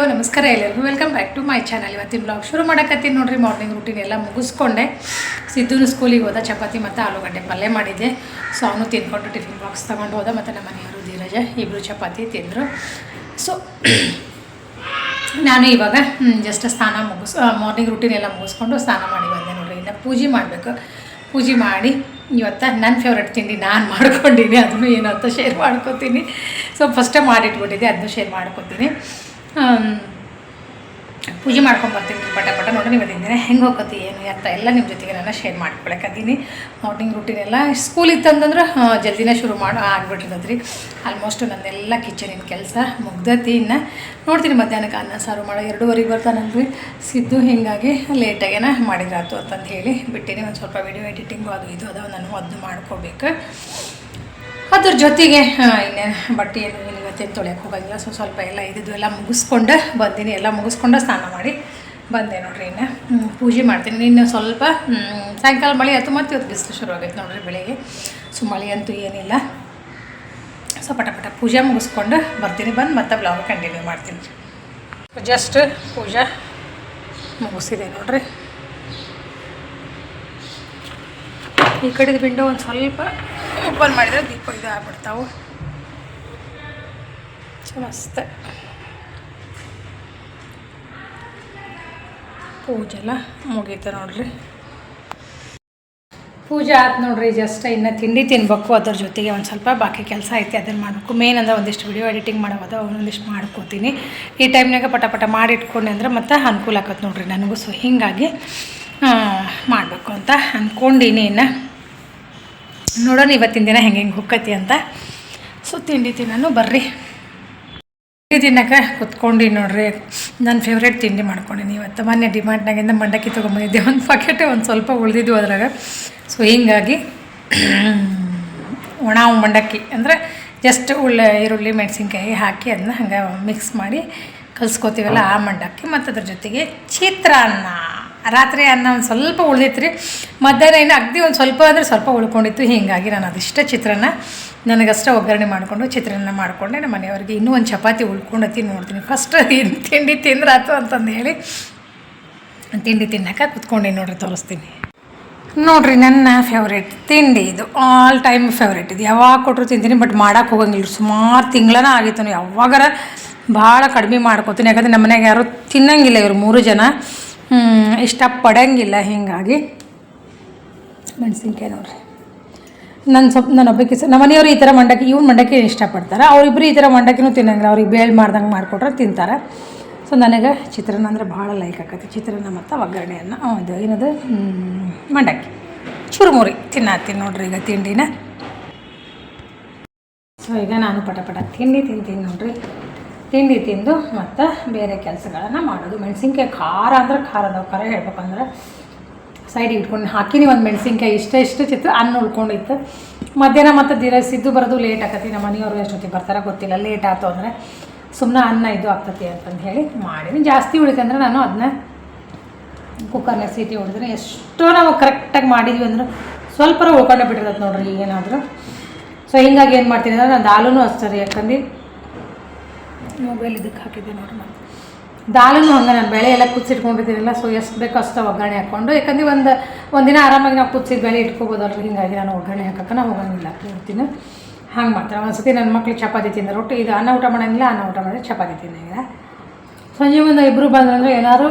Hello ನಮಸ್ಕಾರ, ಎಲ್ಲರಿಗೂ welcome back to my channel ಇವತ್ತಿನ ಬ್ಲಾಗ್ ಶುರು ಮಾಡಕತ್ತೀನಿ ನೋಡಿರಿ ಮಾರ್ನಿಂಗ್ ರೂಟೀನ್ ಎಲ್ಲ ಮುಗಿಸ್ಕೊಂಡೆ. ಸಿದ್ದೂನು ಸ್ಕೂಲಿಗೆ ಹೋದ, ಚಪಾತಿ ಮತ್ತು ಆಲೂಗಡ್ಡೆ ಪಲ್ಯ ಮಾಡಿದ್ದೆ. ಸೊ ಅವನು ತಿಂದ್ಕೊಂಡು ಟಿಫಿನ್ ಬಾಕ್ಸ್ ತೊಗೊಂಡು ಹೋದ, ಮತ್ತು ನಮ್ಮ ಮನೆಯವರು ಧೀರಜ ಇಬ್ಬರು ಚಪಾತಿ ತಿಂದರು. ಸೊ ನಾನು ಇವಾಗ ಜಸ್ಟ್ ಸ್ನಾನ ಮುಗಿಸ್ ಮಾರ್ನಿಂಗ್ ರೂಟೀನ್ ಎಲ್ಲ ಮುಗಿಸ್ಕೊಂಡು ಸ್ನಾನ ಮಾಡಿ ಬಂದೆ ನೋಡಿರಿ. ಇನ್ನು ಪೂಜೆ ಮಾಡಬೇಕು. ಪೂಜೆ ಮಾಡಿ ಇವತ್ತು ನನ್ನ ಫೇವ್ರೆಟ್ ತಿಂಡಿ ನಾನು ಮಾಡ್ಕೊಂಡಿನಿ. ಅದನ್ನು ಏನು ಅಂತ ಶೇರ್ ಮಾಡ್ಕೊತೀನಿ. ಸೊ ಫಸ್ಟೇ ಮಾಡಿಟ್ಬಿಟ್ಟಿದ್ದೆ, ಅದನ್ನು ಶೇರ್ ಮಾಡ್ಕೊತೀನಿ. ಪೂಜೆ ಮಾಡ್ಕೊಂಡು ಬರ್ತೀನಿ, ಪಟ ಪಟ ನೋಡಿ ನೀವು ದಿನ ಹೆಂಗೆ ಹೋಗ್ಕೊತಿ ಏನು, ಎತ್ತ ಎಲ್ಲ ನಿಮ್ಮ ಜೊತೆಗೆ ನಾನು ಶೇರ್ ಮಾಡ್ಕೊಳಕತ್ತೀನಿ. ಮಾರ್ನಿಂಗ್ ರೂಟೀನ್ ಎಲ್ಲ ಸ್ಕೂಲ್ ಇತ್ತಂತಂದ್ರೆ ಜಲ್ದಿನೇ ಶುರು ಮಾಡಿ ಆಗ್ಬಿಟ್ಟಿರ್ತದೆ ರೀ ಆಲ್ಮೋಸ್ಟ್ ನನ್ನೆಲ್ಲ ಕಿಚನಿನ ಕೆಲಸ ಮುಗ್ದತಿ ಇನ್ನು. ನೋಡ್ತೀನಿ ಮಧ್ಯಾಹ್ನಕ್ಕೆ ಅನ್ನ, ಸಾರು ಮಾಡೋ, ಎರಡೂವರೆಗೆ ಬರ್ತಾನಲ್ರಿ ಸಿದ್ದು ಹೀಗಾಗಿ ಲೇಟಾಗೇನ ಮಾಡಿದ್ರಾತು ಅಂತಂದು ಹೇಳಿ ಬಿಟ್ಟಿನಿ. ಒಂದು ಸ್ವಲ್ಪ ವಿಡಿಯೋ ಎಡಿಟಿಂಗು ಅದು ಇದು ಅದಾವ, ನಾನು ಅದನ್ನು ಮಾಡ್ಕೋಬೇಕು. ಅದ್ರ ಜೊತೆಗೆ ಇನ್ನೇನು, ಬಟ್ಟೆ ಏನು ಇವತ್ತೇನು ತೊಳೆಯಕ್ಕೆ ಹೋಗಂಗಿಲ್ಲ. ಸೊ, ಸ್ವಲ್ಪ ಎಲ್ಲ ಇದ್ದಿದ್ದು ಎಲ್ಲ ಮುಗಿಸ್ಕೊಂಡು, ಬಂದೀನಿ. ಎಲ್ಲ ಮುಗಿಸ್ಕೊಂಡು, ಸ್ನಾನ ಮಾಡಿ ಬಂದೆ ನೋಡ್ರಿ ಇನ್ನು. ಪೂಜೆ ಮಾಡ್ತೀನಿ. ಇನ್ನು ಸ್ವಲ್ಪ ಸಾಯಂಕಾಲ ಮಳೆ ಆಯ್ತು, ಮತ್ತು ಇವತ್ತು ಬಿಸಿಲು ಶುರು ಆಗೈತೆ ನೋಡ್ರಿ ಬೆಳಿಗ್ಗೆ. ಸೊ, ಮಳೆ ಅಂತೂ ಏನಿಲ್ಲ. ಸೊ, ಪಟ ಪಟ ಪೂಜೆ ಮುಗಿಸ್ಕೊಂಡು ಬರ್ತೀನಿ. ಬಂದು ಮತ್ತೆ ಬ್ಲಾಗ್ ಕಂಟಿನ್ಯೂ ಮಾಡ್ತೀನಿ. ಜಸ್ಟ್ ಪೂಜೆ ಮುಗಿಸಿದೆ ನೋಡ್ರಿ. ಈ ಕಡೆದು ವಿಂಡೋ ಒಂದು ಸ್ವಲ್ಪ ಓಪನ್ ಮಾಡಿದರೆ ದೀಪ ಇದು ಆಗ್ಬಿಡ್ತಾವೆ. ಮಸ್ತ್ ಪೂಜೆಲ್ಲ ಮುಗೀತು ನೋಡ್ರಿ. ಪೂಜೆ ಆಯ್ತು ನೋಡ್ರಿ, ಜಸ್ಟ್ ಇನ್ನು ತಿಂಡಿ ತಿನ್ಬೇಕು, ಅದ್ರ ಜೊತೆಗೆ ಒಂದು ಸ್ವಲ್ಪ ಬಾಕಿ ಕೆಲಸ ಐತಿ ಅದನ್ನು ಮಾಡಬೇಕು. ಮೇನ್ ಅಂದ್ರೆ ಒಂದಿಷ್ಟು ವಿಡಿಯೋ ಎಡಿಟಿಂಗ್ ಮಾಡೋದು ಒಂದಿಷ್ಟು ಮಾಡ್ಕೋತೀನಿ. ಈ ಟೈಮ್ನಾಗ ಪಟ ಪಟ ಮಾಡಿ ಇಟ್ಕೊಂಡೆ ಅಂದ್ರೆ ಮತ್ತೆ ಅನುಕೂಲ ಆಕತ್ತೆ ನೋಡ್ರಿ ನನಗೂ. ಸೊ ಹೀಗಾಗಿ ಮಾಡಬೇಕು ಅಂತ ಅಂದ್ಕೊಂಡಿನಿ ಇನ್ನು. ನೋಡೋಣ, ಇವತ್ತಿನ ದಿನ ಹೆಂಗೆ ಹೆಂಗೆ ಹುಕ್ಕತಿ ಅಂತ. ಸೊ ತಿಂಡಿ ತಿನ್ನೋನು ಬರ್ರಿ. ತಿನ್ನಕ್ಕೆ ಕುತ್ಕೊಂಡು ನೋಡ್ರಿ ನನ್ನ ಫೇವ್ರೇಟ್ ತಿಂಡಿ ಮಾಡ್ಕೊಂಡಿನಿ ಇವತ್ತು. ಮೊನ್ನೆ ಡಿಮಾಂಡ್ನಾಗಿಂದ ಮಂಡಕ್ಕಿ ತೊಗೊಂಬಂದಿದ್ದೆ ಒಂದು ಪಾಕೆಟ್ ಒಂದು ಸ್ವಲ್ಪ ಉಳಿದಿದ್ವು ಅದ್ರಾಗ. ಸೊ ಹೀಗಾಗಿ ಒಣ ಮಂಡಕ್ಕಿ ಅಂದರೆ ಜಸ್ಟ್ ಉಳ್ಳ ಈರುಳ್ಳಿ, ಮೆಣಸಿನ್ಕಾಯಿ ಹಾಕಿ ಅದನ್ನ ಹಂಗೆ ಮಿಕ್ಸ್ ಮಾಡಿ ಕಲಿಸ್ಕೋತೀವಲ್ಲ ಆ ಮಂಡಕ್ಕಿ. ಮತ್ತು ಅದ್ರ ಜೊತೆಗೆ ಚಿತ್ರಾನ್ನ ರಾತ್ರಿ ಅನ್ನ ಒಂದು ಸ್ವಲ್ಪ ಉಳಿದಿತ್ತು ರೀ ಮಧ್ಯಾಹ್ನ ಏನು ಅಗ್ದಿ ಒಂದು ಸ್ವಲ್ಪ ಅಂದರೆ ಸ್ವಲ್ಪ ಉಳ್ಕೊಂಡಿತ್ತು. ಹೀಗಾಗಿ ನಾನು ಅದಿಷ್ಟ ಚಿತ್ರಾನ್ನ ನನಗಷ್ಟೇ ಒಗ್ಗರಣೆ ಮಾಡಿಕೊಂಡು, ಚಿತ್ರಾನ್ನ ಮಾಡಿಕೊಂಡೆ. ನಮ್ಮ ಮನೆಯವ್ರಿಗೆ ಇನ್ನೂ ಒಂದು ಚಪಾತಿ ಉಳ್ಕೊಂಡತಿ ನೋಡ್ತೀನಿ. ಫಸ್ಟ್ ಏನು ತಿಂಡಿ ತಿಂದ್ರಾತು ಅಂತಂದು ಹೇಳಿ ತಿಂಡಿ ತಿನ್ನಕ್ಕೆ ಕುತ್ಕೊಂಡು ನೋಡ್ರಿ, ತೋರಿಸ್ತೀನಿ. ನೋಡ್ರಿ, ನನ್ನ ಫೇವ್ರೇಟ್ ತಿಂಡಿ ಇದು. ಆಲ್ ಟೈಮ್ ಫೇವ್ರೇಟ್ ಇದು. ಯಾವಾಗ ಕೊಟ್ಟರು ತಿಂತೀನಿ ಬಟ್ ಮಾಡೋಕೆ ಹೋಗಂಗಿಲ್ಲ ಸುಮಾರು ತಿಂಗಳನ ಆಗಿತ್ತು ಯಾವಾಗಾರ ಭಾಳ ಕಡಿಮೆ ಮಾಡ್ಕೋತೀನಿ. ಯಾಕಂದರೆ ನಮ್ಮ ಮನೆಗೆ ಯಾರು ತಿನ್ನಂಗಿಲ್ಲ ಇವರು ಮೂರು ಜನ. ಇಷ್ಟಪಡಂಗಿಲ್ಲ ಹೀಗಾಗಿ. ಮೆಣಸಿನ್ಕಾಯಿ ನೋಡ್ರಿ. ನನ್ನ ಸ್ವಲ್ಪ ನನ್ನ ಒಬ್ಬಕ್ಕೆ ನಮ್ಮ ಮನೆಯವರು ಈ ಥರ ಮಂಡಕ್ಕಿ ಇವ್ನು ಮಂಡಕ್ಕಿ ಇಷ್ಟಪಡ್ತಾರೆ. ಅವರಿಬ್ಬರು ಈ ಥರ ಮಂಡಕ್ಕಿನೂ ತಿನ್ನಂಗಿಲ್ಲ. ಅವ್ರಿಗೆ ಬೇಳೆ ಮಾಡ್ದಂಗೆ ಮಾಡಿಕೊಟ್ರೆ ತಿಂತಾರೆ. ಸೊ ನನಗೆ ಚಿತ್ರಾನ್ನ ಅಂದರೆ ಭಾಳ ಲೈಕ್ ಆಕತಿ. ಚಿತ್ರಾನ್ನ ಮತ್ತು ಒಗ್ಗರಣೆಯನ್ನು ಇದು ಏನದು? ಮಂಡಕ್ಕಿ. ಚುರುಮುರಿ. ತಿನ್ನತ್ತೀನಿ ನೋಡ್ರಿ ಈಗ ತಿಂಡಿನ. ಸೊ ಈಗ ನಾನು ಪಟ ಪಟ ತಿಂಡಿ ತಿಂತೀನಿ ನೋಡ್ರಿ. ತಿಂಡಿ ತಿಂದು ಮತ್ತು ಬೇರೆ ಕೆಲಸಗಳನ್ನು ಮಾಡೋದು. ಮೆಣಸಿನ್ಕಾಯಿ ಖಾರ ಅಂದ್ರೆ ಖಾರ ಅದಾವೆ. ಖಾರ ಹೇಳ್ಬೇಕಂದ್ರೆ ಸೈಡಿಗೆ ಇಟ್ಕೊಂಡು ಹಾಕಿನಿ ಒಂದು ಮೆಣಸಿನ್ಕಾಯಿ, ಇಷ್ಟ ಇಷ್ಟು ಚಿತ್ರ ಅನ್ನ ಉಳ್ಕೊಂಡಿತ್ತು. ಮಧ್ಯಾಹ್ನ ಮತ್ತು ದಿನ ಸಿದ್ದು ಬರೋದು ಲೇಟ್ ಆಕತಿ, ನಮ್ಮ ಮನೆಯವರು ಎಷ್ಟೊತ್ತಿಗೆ ಬರ್ತಾರೆ ಗೊತ್ತಿಲ್ಲ ಲೇಟ್ ಆಯ್ತು ಅಂದರೆ ಸುಮ್ಮನೆ ಅನ್ನ ಇದು ಆಗ್ತತಿ ಅಂತಂದು ಹೇಳಿ ಮಾಡೀನಿ. ಜಾಸ್ತಿ ಉಳಿತಂದ್ರೆ ನಾನು ಅದನ್ನ ಕುಕ್ಕರ್ನ ಸೀಟಿ ಹೊಡೆದ್ರೆ ಎಷ್ಟೋ ನಾವು ಕರೆಕ್ಟಾಗಿ ಮಾಡಿದ್ವಿ ಅಂದ್ರೆ ಸ್ವಲ್ಪ ಉಳ್ಕೊಂಡೆ ಬಿಟ್ಟಿರ್ತದೆ ನೋಡ್ರಿ ಈಗೇನಾದರೂ. ಸೊ ಹಿಂಗಾಗಿ ಏನು ಮಾಡ್ತೀನಿ ಅಂದ್ರೆ ನಾನು ದಾಲೂ ಅಷ್ಟೇ ಯಾಕಂದ್ರೆ ಮೊಬೈಲ್ ಇದಕ್ಕೆ ಹಾಕಿದ್ದೆ ನೋಡ್ರಿ ನಾನು ದಾಲೂ ಹಂಗೆ ನಾನು ಬೆಳೆ ಎಲ್ಲ ಕುದಿಸಿಟ್ಕೊಂಡಿದ್ದೀನಲ್ಲ ಸೊ ಎಷ್ಟು ಬೇಕೋ ಅಷ್ಟು ಒಗ್ಗರಣೆ ಹಾಕ್ಕೊಂಡು, ಯಾಕಂದ್ರೆ ಒಂದು ಒಂದಿನ ಆರಾಮಾಗಿ ನಾವು ಕುದಿಸಿದ ಬೇಳೆ ಇಟ್ಕೋಬೋದಲ್ರಿ ಹಿಂಗಾಗಿ ನಾನು ಒಗ್ಗರಣೆ ಹಾಕಕ್ಕೆ ನಾವು ಹೋಗಂಗಿಲ್ಲ ಇರ್ತೀನಿ ಹಂಗೆ ಮಾಡ್ತಾರೆ. ಒಂದ್ಸತಿ ನನ್ನ ಮಕ್ಳು ಚಪಾತಿ ತಿಂದ ರೊಟ್ಟಿ ಇದು ಅನ್ನ ಊಟ ಮಾಡೋಂಗಿಲ್ಲ, ಅನ್ನ ಊಟ ಮಾಡಿದ್ರೆ ಚಪಾತಿ ತಿನ್ನಂಗಿಲ್ಲ. ಸಂಜೆ ಒಂದು ಇಬ್ಬರು ಬಂದಂದ್ರೆ ಏನಾದ್ರು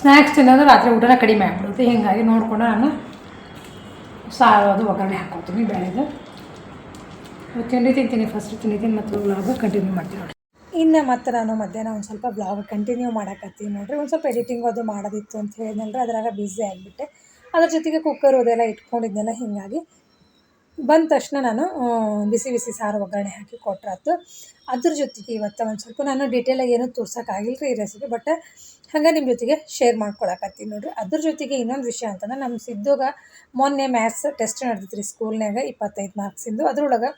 ಸ್ನ್ಯಾಕ್ಸ್ ತಿನ್ನೋದು ರಾತ್ರಿ ಊಟನ ಕಡಿಮೆ ಆಗ್ಬಿಡುತ್ತೆ. ಹೀಗಾಗಿ ನೋಡಿಕೊಂಡು ನಾನು ಸಾರು ಅದು ಒಗ್ಗರಣೆ ಹಾಕ್ಕೊತೀನಿ ಬೇಳೆದು. ತಿಂಡಿ ತಿಂತೀನಿ ಫಸ್ಟ್ ತಿಂಡಿ ತಿಂದು ಮತ್ತು ವ್ಲಾಗ್ ಕಂಟಿನ್ಯೂ ಮಾಡ್ತೀನಿ ಇನ್ನು ಮತ್ತೆ ನಾನು ಮಧ್ಯಾಹ್ನ ಒಂದು ಸ್ವಲ್ಪ ಬ್ಲಾಗ್ ಕಂಟಿನ್ಯೂ ಮಾಡಕತ್ತೀನಿ ನೋಡಿರಿ. ಒಂದು ಸ್ವಲ್ಪ ಎಡಿಟಿಂಗ್ ಅದು ಮಾಡೋದಿತ್ತು ಅಂತ ಹೇಳಿದ್ನಲ್ರಿ, ಅದ್ರಾಗ ಬ್ಯುಸಿ ಆಗಿಬಿಟ್ಟೆ. ಅದ್ರ ಜೊತೆಗೆ ಕುಕ್ಕರ್ ಅದೆಲ್ಲ ಇಟ್ಕೊಂಡಿದ್ನೆಲ್ಲ, ಹೀಗಾಗಿ ಬಂದ ತಕ್ಷಣ ನಾನು ಬಿಸಿ ಬಿಸಿ ಸಾರು ಒಗ್ಗರಣೆ ಹಾಕಿ ಕೊಟ್ರಾತು ಅದ್ರ ಜೊತೆಗೆ ಇವತ್ತು ಒಂದು ಸ್ವಲ್ಪ ನಾನು ಡೀಟೇಲಾಗಿ ಏನೂ ತೋರ್ಸೋಕ್ಕಾಗಿಲ್ಲ ರೀ ಈ ರೆಸಿಪಿ ಬಟ್ ಹಂಗೆ ನಿಮ್ಮ ಜೊತೆಗೆ ಶೇರ್ ಮಾಡ್ಕೊಳಕತ್ತೀನಿ ನೋಡಿರಿ. ಅದ್ರ ಜೊತೆಗೆ ಇನ್ನೊಂದು ವಿಷಯ ಅಂತಂದ್ರೆ ನಮ್ಮ ಸಿದ್ದುಗ ಮೊನ್ನೆ ಮ್ಯಾಥ್ಸ್ ಟೆಸ್ಟ್ ನಡೆದಿತ್ತು ರೀ ಸ್ಕೂಲ್ನಾಗ ಇಪ್ಪತ್ತೈದು ಮಾರ್ಕ್ಸಿಂದು ಅದ್ರೊಳಗೆ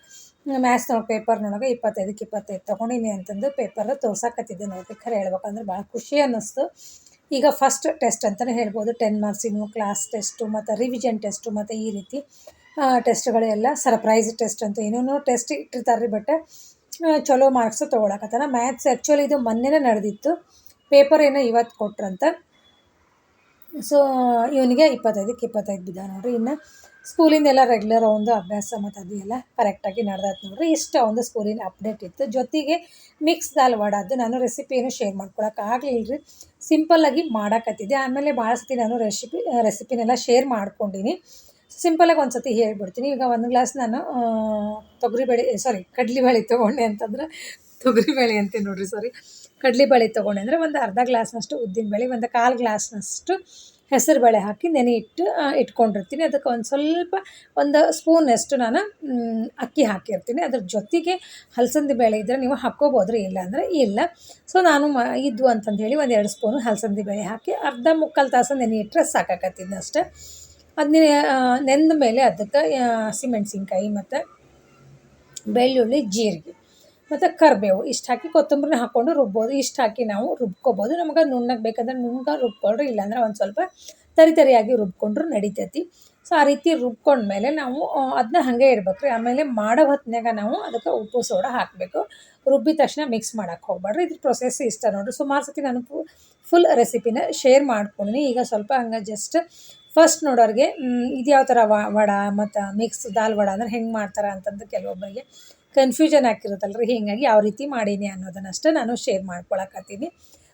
ಮ್ಯಾಥ್ಸ್ನೊಳಗೆ ಪೇಪರ್ನೊಳಗೆ ಇಪ್ಪತ್ತೈದಕ್ಕೆ ಇಪ್ಪತ್ತೈದು ತೊಗೊಂಡಿನಿ ಅಂತಂದು ಪೇಪರ್ ತೋರ್ಸಕತ್ತಿದ್ದೆ ನೋಡಿ ಖರೆ ಹೇಳ್ಬೇಕಂದ್ರೆ ಭಾಳ ಖುಷಿ ಅನ್ನಿಸ್ತು. ಈಗ ಫಸ್ಟ್ ಟೆಸ್ಟ್ ಅಂತಲೇ ಹೇಳ್ಬೋದು. ಟೆನ್ ಮಾರ್ಕ್ಸಿನು ಕ್ಲಾಸ್ ಟೆಸ್ಟು ಮತ್ತು ರಿವಿಷನ್ ಟೆಸ್ಟು ಮತ್ತು ಈ ರೀತಿ ಟೆಸ್ಟ್ಗಳೆಲ್ಲ ಸರ್ಪ್ರೈಸ್ ಟೆಸ್ಟ್ ಅಂತ ಏನೇನೋ ಟೆಸ್ಟ್ ಇಟ್ಟಿರ್ತಾರೆ ರೀ ಬಟ್ ಚಲೋ ಮಾರ್ಕ್ಸು ತೊಗೊಳಕತ್ತಾನ. ಮ್ಯಾಥ್ಸ್ ಆ್ಯಕ್ಚುಲಿ ಇದು ಮೊನ್ನೆನೇ ನಡೆದಿತ್ತು. ಪೇಪರ್ ಏನೋ ಇವತ್ತು ಕೊಟ್ರಂತ. ಸೊ ಇವನಿಗೆ ಇಪ್ಪತ್ತೈದಕ್ಕೆ ಇಪ್ಪತ್ತೈದು ಬಿದ್ದ ನೋಡ್ರಿ. ಇನ್ನು ಸ್ಕೂಲಿಂದ ಎಲ್ಲ ರೆಗ್ಯುಲರ್ ಒಂದು ಅಭ್ಯಾಸ ಮತ್ತು ಅದು ಎಲ್ಲ ಕರೆಕ್ಟಾಗಿ ನಡೆದಾಯ್ತು ನೋಡ್ರಿ. ಇಷ್ಟು ಒಂದು ಸ್ಕೂಲಿನ ಅಪ್ಡೇಟ್ ಇತ್ತು. ಜೊತೆಗೆ ಮಿಕ್ಸ್ ದಾಲ್ ವಡಾದ್ದು ನಾನು ರೆಸಿಪಿಯನ್ನು ಶೇರ್ ಮಾಡ್ಕೊಳಕ್ಕೆ ಆಗಲಿಲ್ಲ ಸಿಂಪಲ್ಲಾಗಿ ಮಾಡಾಕತ್ತಿದ್ದೆ. ಆಮೇಲೆ ಭಾಳ ಸತಿ ನಾನು ರೆಸಿಪಿ ರೆಸಿಪಿನೆಲ್ಲ ಶೇರ್ ಮಾಡ್ಕೊಂಡಿನಿ. ಸಿಂಪಲಾಗಿ ಒಂದು ಸತಿ ಹೇಳ್ಬಿಡ್ತೀನಿ. ಈಗ ಒಂದು ಗ್ಲಾಸ್ ನಾನು ತೊಗರಿಬೇಳೆ ಸಾರಿ ಕಡ್ಲಿಬೇಳೆ ತೊಗೊಂಡೆ ಅಂತಂದ್ರೆ ತೊಗರಿಬೇಳೆ ಅಂತೀನಿ ನೋಡ್ರಿ ಸಾರಿ ಕಡಲೆಬೇಳೆ ತೊಗೊಂಡೆ ಅಂದರೆ ಒಂದು ಅರ್ಧ ಗ್ಲಾಸ್ನಷ್ಟು ಉದ್ದಿನಬೇಳೆ ಒಂದು ಕಾಲು ಗ್ಲಾಸ್ನಷ್ಟು ಹೆಸರುಬೇಳೆ ಹಾಕಿ ನೆನೆ ಇಟ್ಟು ಇಟ್ಕೊಂಡಿರ್ತೀನಿ. ಅದಕ್ಕೆ ಒಂದು ಸ್ವಲ್ಪ ಒಂದು ಸ್ಪೂನಷ್ಟು ನಾನು ಅಕ್ಕಿ ಹಾಕಿರ್ತೀನಿ. ಅದ್ರ ಜೊತೆಗೆ ಹಲಸಂದಿ ಬೇಳೆ ಇದ್ದರೆ ನೀವು ಹಾಕ್ಕೋಬೋದು ರೀ ಇಲ್ಲ ಅಂದರೆ ಇಲ್ಲ. ಸೊ ನಾನು ಮ ಇದ್ದು ಅಂತಂದು ಹೇಳಿ ಒಂದು ಎರಡು ಸ್ಪೂನು ಹಲಸಂದಿ ಬೇಳೆ ಹಾಕಿ ಅರ್ಧ ಮುಕ್ಕಾಲು ತಾಸು ನೆನೆ ಇಟ್ಟರೆ ಸಾಕಾಕತ್ತಿದ್ದೆ ಅಷ್ಟೇ. ಅದನ್ನ ನೆಂದ ಮೇಲೆ ಅದಕ್ಕೆ ಹಸಿಮೆಣ್ಸಿನ್ಕಾಯಿ ಮತ್ತು ಬೆಳ್ಳುಳ್ಳಿ, ಜೀರಿಗೆ. ಮತ್ತು ಕರಿಬೇವು, ಇಷ್ಟು ಹಾಕಿ ಕೊತ್ತಂಬರಿನ ಹಾಕ್ಕೊಂಡು ರುಬ್ಬೋದು. ಇಷ್ಟು ಹಾಕಿ ನಾವು ರುಬ್ಕೊಬೋದು. ನಮಗೆ ನುಣ್ಣಗೆ ಬೇಕಂದ್ರೆ ನುಣ್ಣಗೆ ರುಬ್ಕೊಂಡ್ರೆ ಇಲ್ಲಾಂದ್ರೆ ಒಂದು ಸ್ವಲ್ಪ ತರಿ ತರಿಯಾಗಿ ರುಬ್ಕೊಂಡ್ರೂ ನಡಿತೈತಿ. ಸೊ ಆ ರೀತಿ ರುಬ್ಕೊಂಡ್ಮೇಲೆ ನಾವು ಅದನ್ನ ಹಾಗೆ ಇಡ್ಬೇಕು ರೀ. ಆಮೇಲೆ ಮಾಡೋ ಹೊತ್ತಿನಾಗ ನಾವು ಅದಕ್ಕೆ ಉಪ್ಪು, ಸೋಡಾ ಹಾಕಬೇಕು. ರುಬ್ಬಿದ ತಕ್ಷಣ ಮಿಕ್ಸ್ ಮಾಡೋಕ್ಕೆ ಹೋಗ್ಬೇಡ್ರಿ ಇದ್ರ ಪ್ರೊಸೆಸ್ ಇಷ್ಟ ನೋಡಿರಿ. ಸುಮಾರು ಸತಿ ನಾನು ಫುಲ್ ರೆಸಿಪಿನ ಶೇರ್ ಮಾಡ್ಕೊಂಡಿನಿ. ಈಗ ಸ್ವಲ್ಪ ಹಂಗೆ ಜಸ್ಟ್ ಫಸ್ಟ್ ನೋಡೋರಿಗೆ ಇದು ಯಾವ ಥರ ವಡ ಮತ್ತು ಮಿಕ್ಸ್ ದಾಲ್ ವಡ ಅಂದ್ರೆ ಹೆಂಗೆ ಮಾಡ್ತಾರೆ ಅಂತಂದು ಕೆಲವೊಬ್ಬರಿಗೆ ಕನ್ಫ್ಯೂಷನ್ ಆಗಿರುತ್ತಲ್ಲ ರೀ ಹೀಗಾಗಿ ಯಾವ ರೀತಿ ಮಾಡೀನಿ ಅನ್ನೋದನ್ನಷ್ಟೇ ನಾನು ಶೇರ್ ಮಾಡ್ಕೊಳಕತ್ತೀನಿ.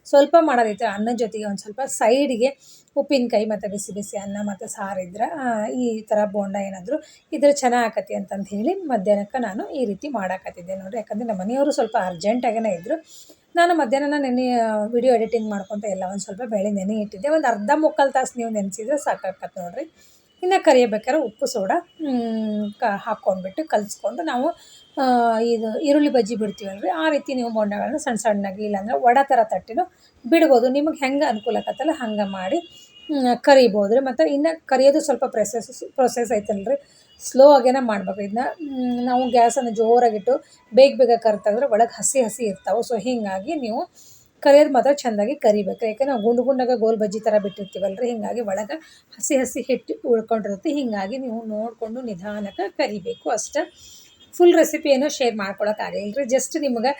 ಸ್ವಲ್ಪ ಮಾಡೋದೈತೆ ಅನ್ನದ ಜೊತೆಗೆ ಒಂದು ಸ್ವಲ್ಪ ಸೈಡಿಗೆ ಉಪ್ಪಿನಕಾಯಿ ಮತ್ತು ಬಿಸಿ ಬಿಸಿ ಅನ್ನ ಮತ್ತು ಸಾರು ಇದ್ರೆ ಆ, ಈ ಥರ ಬೋಂಡ ಏನಾದರೂ ಇದ್ರೆ ಚೆನ್ನಾಗತ್ತಿ ಅಂತಂದು ಹೇಳಿ ಮಧ್ಯಾಹ್ನಕ್ಕೆ ನಾನು ಈ ರೀತಿ ಮಾಡಾಕತ್ತಿದ್ದೆ ನೋಡಿರಿ. ಯಾಕಂದರೆ ನಮ್ಮ ಮನೆಯವರು ಸ್ವಲ್ಪ ಅರ್ಜೆಂಟಾಗೇ ಇದ್ದರು ನಾನು ಮಧ್ಯಾಹ್ನ ನೆನೆ ವಿಡಿಯೋ ಎಡಿಟಿಂಗ್ ಮಾಡ್ಕೊತ ಎಲ್ಲ ಒಂದು ಸ್ವಲ್ಪ ಬೆಳೆ ನೆನೆ ಇಟ್ಟಿದ್ದೆ. ಒಂದು ಅರ್ಧ ಮುಕ್ಕಾಲು ತಾಸು ನೀವು ನೆನೆಸಿದ್ರೆ ಸಾಕಾಗತ್ತೆ ನೋಡಿರಿ. ಇನ್ನು ಕರಿಯಬೇಕಾದ್ರೆ ಉಪ್ಪು ಸೋಡಾ ಕ ಹಾಕ್ಕೊಂಡ್ಬಿಟ್ಟು ಕಲಿಸ್ಕೊಂಡು ನಾವು ಇದು ಈರುಳ್ಳಿ ಬಜ್ಜಿ ಬಿಡ್ತೀವಲ್ರಿ? ಆ ರೀತಿ ನೀವು ಬೋಂಡಗಳನ್ನ ಸಣ್ಣ ಸಣ್ಣಗೆ ಇಲ್ಲಾಂದ್ರೆ ವಡ ಥರ ತಟ್ಟಿನೂ ಬಿಡ್ಬೋದು. ನಿಮಗೆ ಹೆಂಗೆ ಅನುಕೂಲ ಆಗತ್ತಲ್ಲ ಹಂಗೆ ಮಾಡಿ ಕರಿಬೋದು ರೀ ಮತ್ತು ಇನ್ನು ಕರಿಯೋದು ಸ್ವಲ್ಪ ಪ್ರೊಸೆಸ್ ಪ್ರೊಸೆಸ್ ಐತಲ್ರಿ. ಸ್ಲೋ ಆಗೇನ ಮಾಡ್ಬೇಕು. ಇದನ್ನ ನಾವು ಗ್ಯಾಸನ್ನು ಜೋರಾಗಿಟ್ಟು ಬೇಗ ಬೇಗ ಕರ್ತಂದ್ರೆ ಒಳಗೆ ಹಸಿ ಹಸಿ ಇರ್ತಾವೆ. ಸೊ ಹೀಗಾಗಿ ನೀವು ಕರಿಯೋದು ಮಾತ್ರ ಚೆಂದಾಗಿ ಕರಿಬೇಕು. ಯಾಕೆ ನಾವು ಗುಂಡು ಗುಂಡಾಗ ಗೋಲ್ ಬಜ್ಜಿ ಥರ ಬಿಟ್ಟಿರ್ತೀವಲ್ಲ ರೀ ಹೀಗಾಗಿ ಒಳಗೆ ಹಸಿ ಹಸಿ ಹಿಟ್ಟು ಉಳ್ಕೊಂಡಿರುತ್ತೆ. ಹೀಗಾಗಿ ನೀವು ನೋಡಿಕೊಂಡು ನಿಧಾನಕ್ಕೆ ಕರಿಬೇಕು ಅಷ್ಟೇ. ಫುಲ್ ರೆಸಿಪಿಯನ್ನು ಶೇರ್ ಮಾಡ್ಕೊಳಕ್ಕಾಗಿಲ್ಲ ಜಸ್ಟ್ ನಿಮ್ಗೆ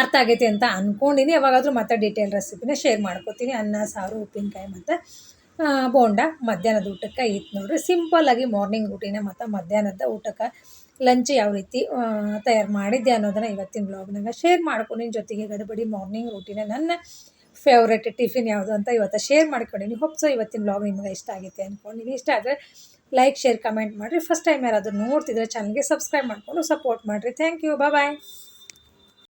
ಅರ್ಥ ಆಗೈತಿ ಅಂತ ಅಂದ್ಕೊಂಡಿನಿ ಯಾವಾಗಾದರೂ ಮತ್ತೆ ಡೀಟೇಲ್ ರೆಸಿಪಿನ ಶೇರ್ ಮಾಡ್ಕೊತೀನಿ. ಅನ್ನ, ಸಾರು, ಉಪ್ಪಿನಕಾಯಿ ಮತ್ತು ಬೋಂಡ. ಮಧ್ಯಾಹ್ನದ ಊಟಕ್ಕೆ ಇತ್ತು ನೋಡ್ರಿ. ಸಿಂಪಲ್ಲಾಗಿ ಮಾರ್ನಿಂಗ್ ಊಟಿನ ಮತ್ತು ಮಧ್ಯಾಹ್ನದ ಊಟಕ್ಕೆ ಲಂಚ್ ಯಾವ ರೀತಿ ತಯಾರು ಮಾಡಿದ್ದೆ ಅನ್ನೋದನ್ನು ಇವತ್ತಿನ ಬ್ಲಾಗ್ನಾಗ ಶೇರ್ ಮಾಡ್ಕೊಂಡಿನ. ಜೊತೆಗೆ ಗಡಬಡಿ ಮಾರ್ನಿಂಗ್ ರೂಟಿನ ನನ್ನ ಫೇವ್ರೆಟ್ ಟಿಫಿನ್ ಯಾವುದು ಅಂತ ಇವತ್ತು ಶೇರ್ ಮಾಡ್ಕೊಂಡಿನಿ. ಹೋಪ್ಸೋ ಇವತ್ತಿನ ಬ್ಲಾಗ್ ನಿಮಗೆ ಇಷ್ಟ ಆಗೈತೆ ಅಂದ್ಕೊಂಡಿನಿ ಇಷ್ಟ ಆದರೆ ಲೈಕ್ ಶೇರ್ ಕಮೆಂಟ್ ಮಾಡಿರಿ. ಫಸ್ಟ್ ಟೈಮ್ ಯಾರಾದರೂ ನೋಡ್ತಿದ್ರೆ ಚಾನಲ್ಗೆ ಸಬ್ಸ್ಕ್ರೈಬ್ ಮಾಡಿಕೊಂಡು ಸಪೋರ್ಟ್ ಮಾಡಿರಿ. Thank you bye